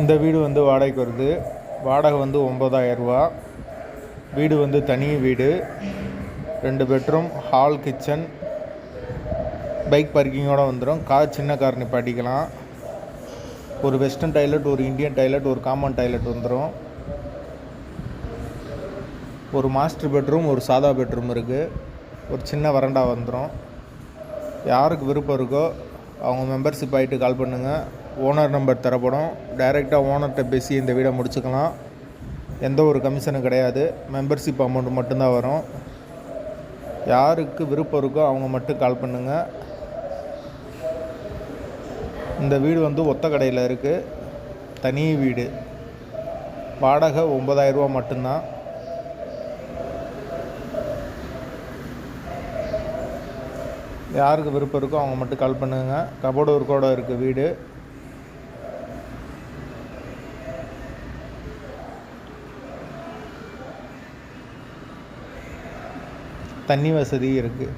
இந்த வீடு வந்து வாடகைக்கு வருது. வாடகை வந்து ஒம்பதாயிரரூவா வீடு வந்து தனி வீடு. ரெண்டு பெட்ரூம் ஹால் கிச்சன் பைக் பார்க்கிங்கோடு வந்துடும் கார் சின்ன கார் நிப்பாட்டிக்கலாம் ஒரு வெஸ்டர்ன் டாய்லெட் ஒரு இந்தியன் டாய்லெட் ஒரு காமன் டாய்லெட் வந்துடும் ஒரு மாஸ்டர் பெட்ரூம் ஒரு சாதா பெட்ரூம் இருக்குது ஒரு சின்ன வரண்டா வந்துடும் யாருக்கு விருப்பம் இருக்கோ அவங்க மெம்பர்ஷிப் ஆகிட்டு கால் பண்ணுங்கள் ஓனர் நம்பர் தரப்படும். டைரெக்டாக ஓனர்கிட்ட பேசி இந்த வீடை முடிச்சுக்கலாம். எந்த ஒரு கமிஷனும் கிடையாது. மெம்பர்ஷிப் அமௌண்ட் மட்டும்தான் வரும். யாருக்கு விருப்பம் இருக்கோ அவங்க மட்டும் கால் பண்ணுங்கள் இந்த வீடு வந்து ஒத்த கடையில் இருக்குது தனி வீடு. வாடகை ஒம்பதாயிரரூபா மட்டும்தான். யாருக்கு விருப்பம் இருக்கோ அவங்க மட்டும் கால் பண்ணுங்கள் கபோர்டு ஒர்க்கோட இருக்குது வீடு. தண்ணி வசதி இருக்குது